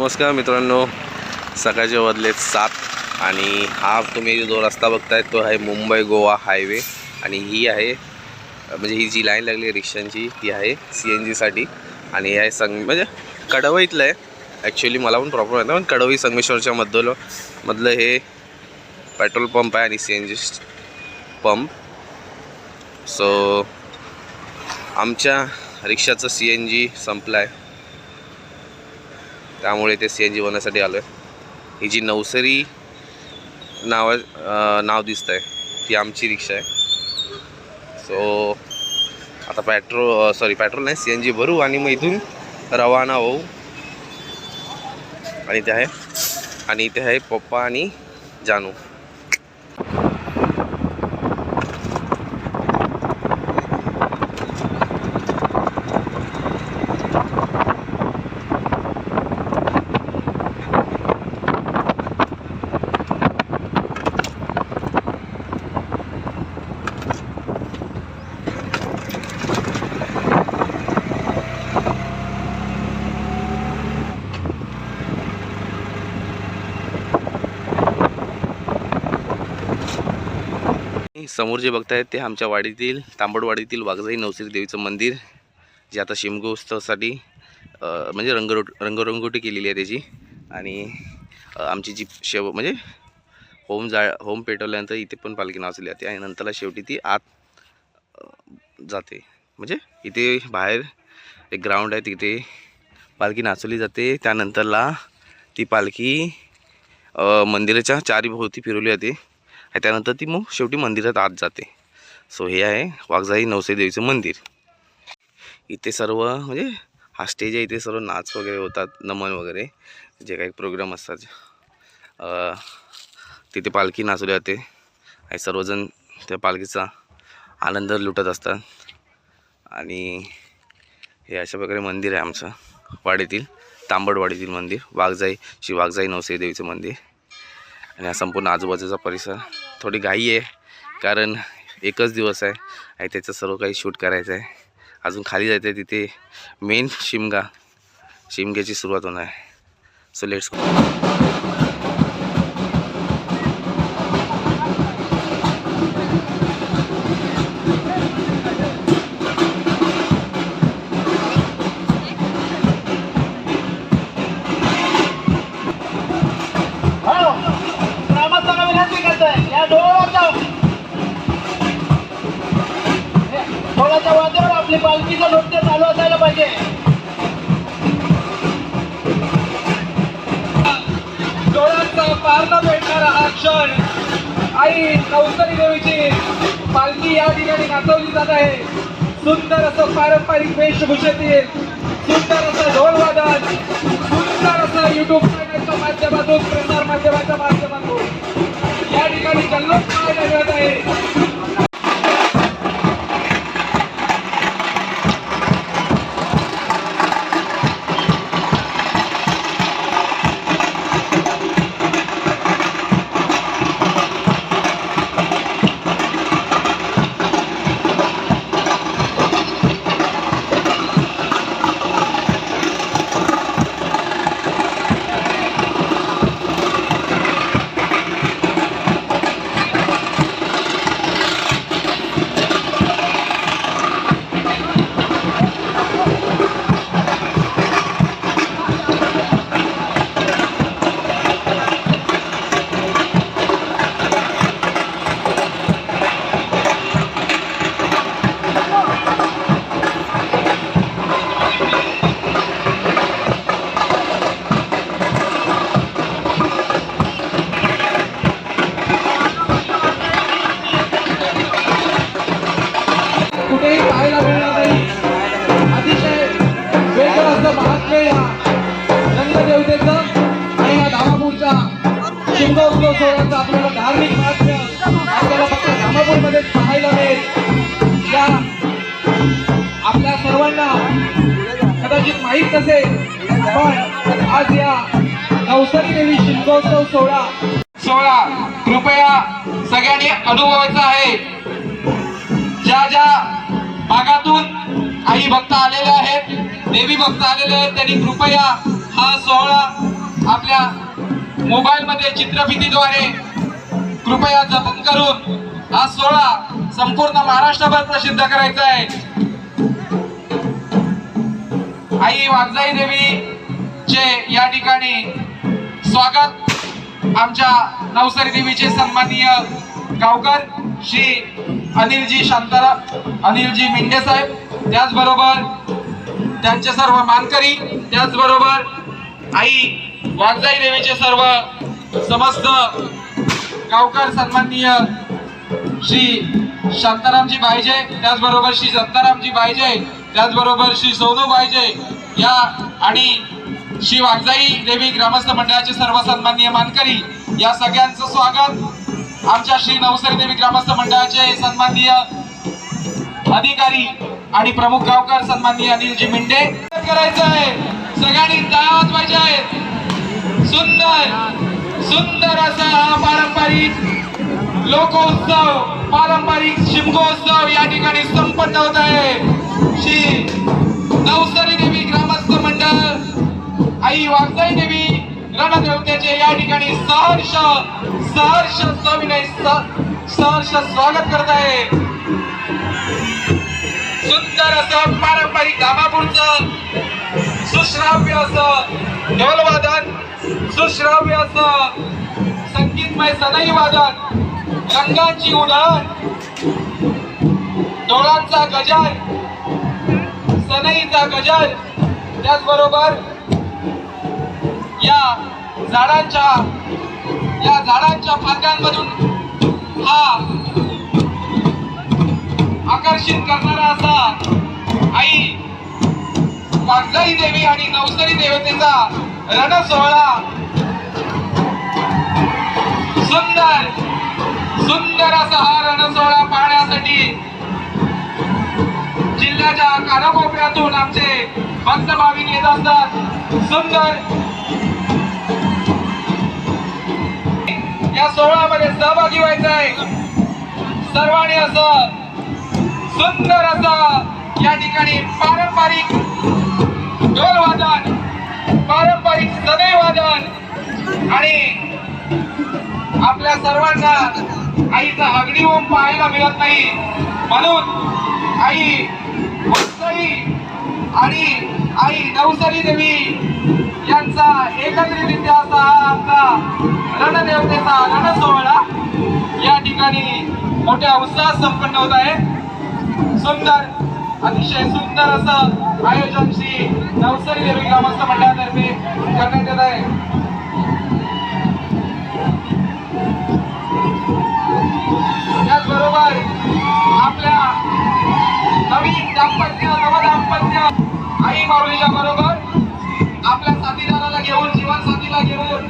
नमस्कार मित्रांनो सकाळचे वाजलेत सात आणि हा तुम्ही जो रस्ता बघताय तो आहे मुंबई गोवा हायवे आणि ही आहे म्हणजे ही जी लाईन लागली आहे रिक्षांची ती आहे सी एन जीसाठी आणि हे आहे संग म्हणजे कडवईतलं आहे. ॲक्च्युली मला पण प्रॉब्लेम आहे पण कडवई संगमेश्वरच्या मधलं मधलं हे पेट्रोल पंप आहे आणि C N G pump so आमच्या रिक्षाचं सी एन जी संपलं आहे त्यामुळे ते सी एन जी बनवण्यासाठी आलो आहे. ही जी नवसरी नाव नाव दिसतं आहे ती आमची रिक्षा आहे. सो आता पेट्रोल सॉरी पेट्रोल नाही सी एन जी भरू आणि मग इथून रवाना होऊ. आणि ते आहे. आणि इथे आहे पप्पा आणि जानू. समोर जे बघतायत ते आमच्या वाडीतील तांबडवाडीतील वाघजाई नवसरी देवीचं मंदिर जे आता शिमगोत्सवासाठी म्हणजे रंगरो रंगरंगोटी केलेली आहे त्याची. आणि आमची जी शेव म्हणजे होम जा होम पेटवल्यानंतर इथे पण पालखी नाचली जाते आणि नंतरला शेवटी ती आत जाते. म्हणजे इथे बाहेर एक ग्राउंड आहे तिथे पालखी नाचवली जाते. त्यानंतरला ती पालखी मंदिराच्या चारी भोवती फिरवली जाते. आणि त्यानंतर ती मग शेवटी मंदिरात आत जाते. सो हे आहे वाघजाई नवसेदेवीचं मंदिर. इथे सर्व म्हणजे हा स्टेज आहे इथे सर्व नाच वगैरे होतात नमन वगैरे जे काही प्रोग्राम असतात. तिथे पालखी नाचवली जाते. आणि सर्वजण त्या पालखीचा आनंद लुटत असतात. आणि हे अशा प्रकारे मंदिर आहे आमचं. वाडीतील तांबडवाडीतील मंदिर वाघजाई श्री वाघजाई नवसेदेवीचं मंदिर. आणि हा संपूर्ण आजूबाजूचा परिसर. थोडी घाई आहे कारण एकच दिवस आहे आणि त्याचं सर्व काही शूट करायचं आहे. अजून खाली जायचं आहे तिथे मेन शिमगा. शिमग्याची सुरुवात होणार आहे. सो लेट्स डोळ्यांचा भेटणारा हा क्षण. आई नवसरी देवीची पालखी या ठिकाणी नाचवली जात आहे. सुंदर असं पारंपरिक वेशभूषेतील सुंदर असं ढोलवादन सुंदर असं युट्यूब चॅनलच्या माध्यमातून प्रसार माध्यमाच्या माध्यमातून या ठिकाणी जल्लोष पाहायला मिळत आहे. शिमगोत्सव सोहळ्याचा आपल्याला धार्मिक महात्म्य आपल्याला फक्त धामापूरमध्येच पाहायला मिळेल. या आपल्या सर्वांना कदाचित माहीत नसेल पण आज या नवसरी देवी शिमगोत्सव सोहळा सोहळा कृपया सगळ्यांनी अनुभवायचा आहे. ज्या ज्या भागातून आई भक्त आलेले आहेत देवी भक्त आलेले आहेत त्यांनी कृपया हा सोहळा आपल्या मोबाईलमध्ये चित्रफितीद्वारे कृपया जतन करून हा सोहळा संपूर्ण महाराष्ट्रभर प्रसिद्ध करायचा आहे. आई वागजाई देवीचे या ठिकाणी स्वागत. आमच्या नवसारी देवीचे सन्माननीय गावकर श्री अनिलजी शांताराम अनिलजी मेंढे साहेब त्याचबरोबर त्यांचे सर्व मानकरी त्याचबरोबर आई वागजाई देवीचे सर्व समस्त गावकर सन्माननीय श्री शांतारामजी बायजे त्याचबरोबर श्री दत्तारामजी बायजे त्याचबरोबर श्री सोनू बायजे या आणि श्री वागजाई देवी ग्रामस्थ मंडळाचे सर्व सन्माननीय मानकरी या सगळ्यांचं स्वागत आमच्या श्री नवसरी देवी ग्रामस्थ मंडळाचे सन्माननीय अधिकारी आणि प्रमुख गावकर सन्माननीय अनिलजी मिंडे. करायचं आहे. सगळ्यांनी टाळ्या वाजवायच्या आहेत. सुंदर सुंदर असा हा पारंपरिक लोकोत्सव पारंपरिक शिमगोत्सव या ठिकाणी संपन्न होत आहे. श्री नवसरी देवी ग्रामस्थ मंडळ आई वागजाई देवी रणदेवतेचे या ठिकाणी सहर्ष सहर्ष सविनय सहर्ष स्वागत करत आहे. सुंदर असं पारंपरिक धामापूरचं सुश्राव्य असं ढोल सुश्राव्य संगीतमय सनई वादन रंगांची उधळण डोळांचा गजर सनईचा गजर त्याचबरोबर या झाडांच्या या झाडांच्या फांद्यांमधून हा आकर्षित करणारा असा आई वागजाई देवी आणि नवसरी देवतेचा रणसोहळा सुंदर. सुंदर असा हा रणसोहळा पाहण्यासाठी जिल्ह्याच्या कानाकोपऱ्यातून आमचे पंत भाविक येत असतात. सुंदर. या सोहळ्यामध्ये सहभागी व्हायचं आहे सर्वांनी असं सुंदर असं या ठिकाणी पारंपरिक ढोल वादन पारंपरिक सदैवादन आणि आपल्या सर्वांना आईचा अग्नी ओम पाहायला मिळत नाही. म्हणून आई वत्सई आणि आई नवसरी देवी यांचा एकत्रितरित्या असा आमचा रणदेवतेचा रण सोहळा या ठिकाणी मोठ्या उत्साहात संपन्न होत आहे. सुंदर अतिशय सुंदर असं आयोजन श्री नवसरी देवी ग्रामस्थ मंडळातर्फे करण्यात येत आहे. त्याचबरोबर आपल्या नवीन दाम्पत्य नवदाम्पत्य आई माऊलीच्या बरोबर आपल्या साथीदाराला घेऊन जीवन साथीला घेऊन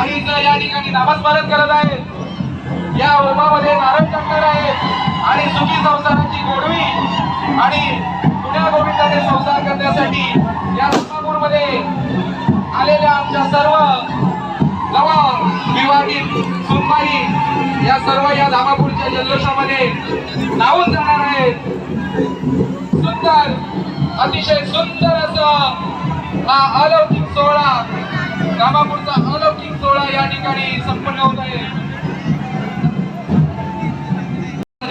आईचं या ठिकाणी नामस्मरण करत आहे. या होमामध्ये नारळ टाकणार आहे. आणि सुखी संसाराची गोडवी आणि पुण्या गोविंदाने संसार करण्यासाठी या सोलापूरमध्ये आलेल्या आमच्या सर्व विवाहित सोमवारी या सर्व या धामापूरच्या जल्लोषामध्ये लावून जाणार आहेत. सुंदर अतिशय सुंदर असं हा अलौकिक सोहळा धामापूरचा अलौकिक सोहळा या ठिकाणी संपन्न होत आहे.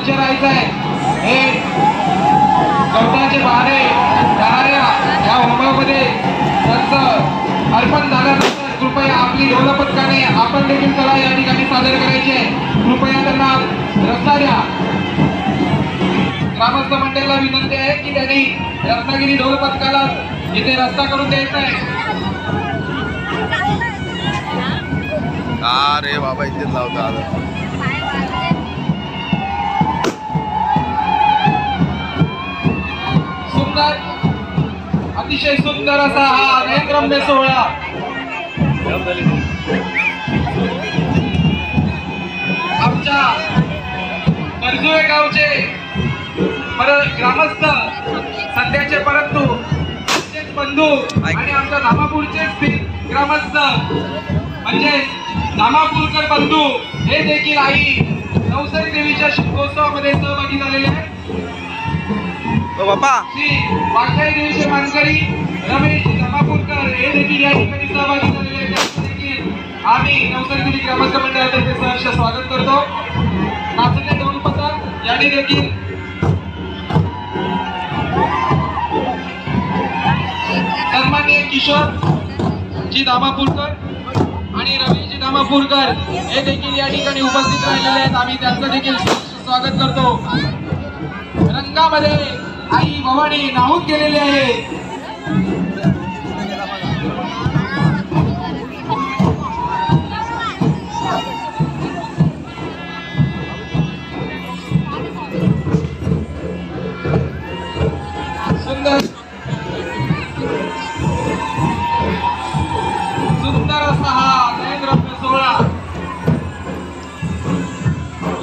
राहायचं आहे. हे गवताचे बहारे जाणाऱ्या या होमामध्ये त्यांचं अर्पण झालं. कृपया आपली ढोलपथकाने आपण देखील कला या ठिकाणी सादर करायचे कृपया त्यांना रस्ता द्या. ग्रामस्थ मंडळाला विनंती आहे की त्यांनी रत्नागिरी ढोल पथकाला इथे रस्ता करून द्यायचा आहे. रे बाबा इथेच लावता अतिशय सुंदर असा हा नयनरम्य सोहळा आमच्या कर्जुळे गावचे परत ग्रामस्थ सध्याचे परंतु बंधू आणि आमच्या धामापूरचे ग्रामस्थ म्हणजे धामापूरकर बंधू हे देखील आई नवसरी देवीच्या शिल्पोत्सवामध्ये सहभागी झालेले आहेत. श्री वाघाई देवीचे मानकरी रमेश हे देखील या ठिकाणी सहभागी झालेले देखील आम्ही नवसारी ग्रामस्थ मंडळातर्फे सहर्ष स्वागत करतो. नाचणे दोन पथक यांनी देखील सन्मान्य किशोर जी दामापूरकर आणि रवीजी दामापूरकर हे देखील या ठिकाणी उपस्थित राहिलेले आहेत. आम्ही त्यांचं देखील स्वागत करतो. रंगामध्ये आई भवानी नाहून गेलेली आहे.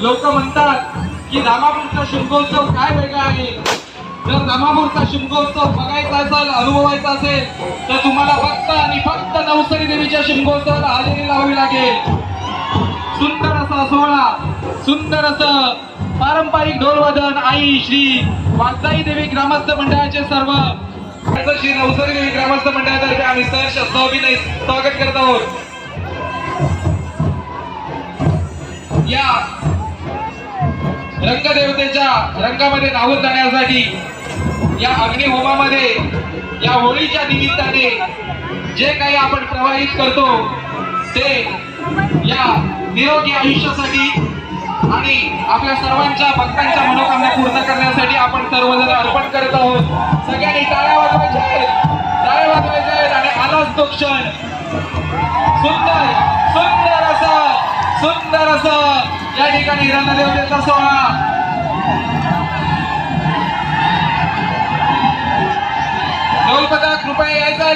लोक म्हणतात की रामापूरचा शिमगोत्सव काय वेगळा आहे? जर रामापूरचा शिमगोत्सव बघायचा असेल अनुभवायचा असेल तर तुम्हाला फक्त आणि फक्त नवसरी देवीच्या शिमगोत्सवाला हजेरी लावावी लागेल. सुंदर असा सोहळा सुंदर असं पारंपरिक ढोलवादन आई श्री वागजाई देवी ग्रामस्थ मंडळाचे सर्व. श्री नवसरी देवी ग्रामस्थ मंडळातर्फे आम्ही सहर्ष सहविनय स्वागत करत आहोत. या रंगदेवतेच्या रंगामध्ये नाहून जाण्यासाठी या अग्निहोमामध्ये या होळीच्या निमित्ताने जे काही आपण प्रवाहित करतो ते या निरोगी आयुष्यासाठी आणि आपल्या सर्वांच्या भक्तांच्या मनोकामना पूर्ण करण्यासाठी आपण सर्वजण अर्पण करत आहोत. सगळ्यांनी टाळ्या वाजवायच्या आहेत. टाळ्या वाजवायच्या आहेत आणि आलाच तो क्षण. सुंदर सुंदर असं सुंदर असं. या ठिकाणी रणदेवतेचा सोहळा ढोलपथक कृपया यायचा